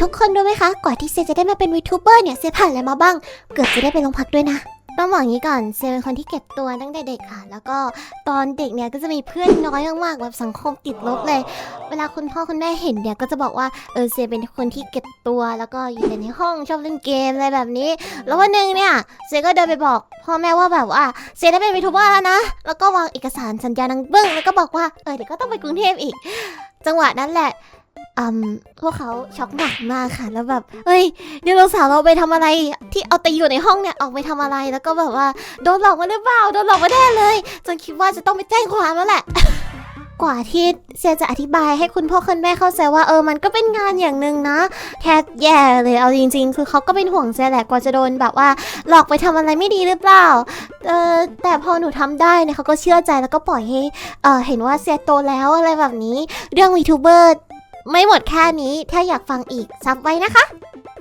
ทุกคนรู้ไหมคะ กว่าที่เซจะได้มาเป็นวีทูบเบอร์เนี่ยเซผ่านอะไรมาบ้าง เกือบจะได้ไปโรงพักด้วยนะ ต้องบอกอย่างนี้ก่อนเซเป็นคนที่เก็บตัวตั้งแต่เด็กค่ะ แล้วก็ตอนเด็กเนี่ยก็จะมีเพื่อนน้อยมากๆแบบสังคมติดลบเลย เวลาคุณพ่อคุณแม่เห็นเนี่ยก็จะบอกว่าเออเซเป็นคนที่เก็บตัวแล้วก็อยู่แต่ในห้องชอบเล่นเกมอะไรแบบนี้ แล้ววันหนึ่งเนี่ยเซก็เดินไปบอกพ่อแม่ว่าแบบว่าเซได้เป็นวีทูบเบอร์แล้วนะ แล้วก็วางเอกสารสัญญาดังบึ้งแล้วก็บอกว่าเออเดี๋ยวก็ต้องไปกรุงเทพอีก จังหวะนั้นแหละ อืมพวกเขาช็อกหนักมากค่ะ แล้วแบบเฮ้ยเดี๋ยวเราสาวเราไปทำอะไร ที่เอาแต่อยู่ในห้องเนี่ยออกไปทำอะไร แล้วก็แบบว่าโดนหลอกมาหรือเปล่าโดนหลอกมาแน่เลย จนคิดว่าจะต้องไปแจ้งความแล้วแหละ กว่าที่เซจะอธิบายให้คุณพ่อคุณแม่เข้าใจว่าเออมันก็เป็นงานอย่างหนึ่งนะ แค่แย่เลยเอาจริง ๆ คือเขาก็เป็นห่วงเซแหละกว่าจะโดนแบบว่า หลอกไปทำอะไรไม่ดีหรือเปล่าเออแต่พอหนูทำได้เนี่ยเขาก็เชื่อใจแล้วก็ปล่อยให้เออเห็นว่าเซโตแล้วอะไรแบบนี้ เรื่องวีทูเบอร์ ไม่หมดแค่นี้ ถ้าอยากฟังอีกซับไว้นะคะ